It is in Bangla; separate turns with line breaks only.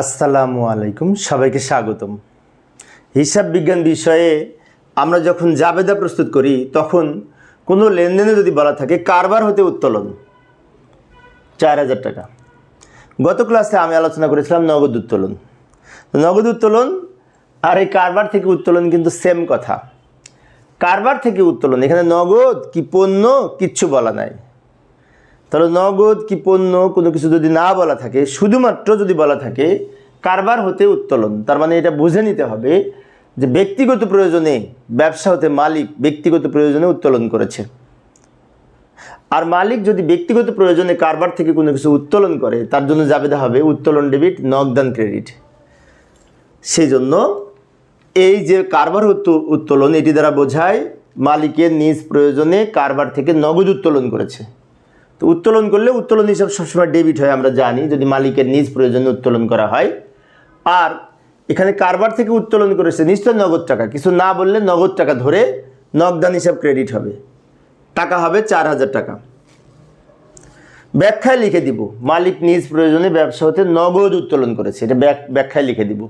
আসসালামু আলাইকুম, সবাইকে স্বাগতম। হিসাব বিজ্ঞান বিষয়ে আমরা যখন জাবেদা প্রস্তুত করি, তখন কোনো লেনদেনে যদি বলা থাকে, কারবার হতে উত্তোলন। চার হাজার টাকা। গত ক্লাসে আমি আলোচনা করেছিলাম নগদ উত্তোলন। নগদ উত্তোলন আর এই কারবার থেকে উত্তোলন কিন্তু সেম কথা। কারবার থেকে উত্তোলন, এখানে নগদ কি পণ্য, কিচ্ছু বলা নাই। তাহলে নগদ কি পণ্য কোনো কিছু যদি না বলা থাকে, শুধুমাত্র যদি বলা থাকে, কারবার হতে উত্তোলন। তার মানে এটা বুঝে নিতে হবে যে ব্যক্তিগত প্রয়োজনে ব্যবসা হতে মালিক ব্যক্তিগত প্রয়োজনে উত্তোলন করেছে। আর মালিক যদি ব্যক্তিগত প্রয়োজনে কারবার থেকে কোনো কিছু উত্তোলন করে, তার জন্য জাবেদা হবে উত্তোলন ডেবিট, নগদান ক্রেডিট। সেই জন্য এই যে কারবার উত্ত- উত্তোলন, এটি দ্বারা বোঝায় মালিকের নিজ প্রয়োজনে কারবার থেকে নগদ উত্তোলন করেছে। তো উত্তোলন করলে উত্তোলন হিসাব সবসময় ডেবিট হয়, আমরা জানি। যদি মালিকের নিজ প্রয়োজনে উত্তোলন করা হয়। আর এখানে কারবার থেকে উত্তোলন করেছে নিশ্চয় নগদ টাকা। কিছু না বললে নগদ টাকা ধরে নগদান হিসাব ক্রেডিট হবে। টাকা হবে চার হাজার টাকা। ব্যাখ্যায় লিখে দিব। মালিক নিজ প্রয়োজনে ব্যবসা হতে নগদ উত্তোলন করেছে। এটা ব্যাখ্যায় লিখে দিব।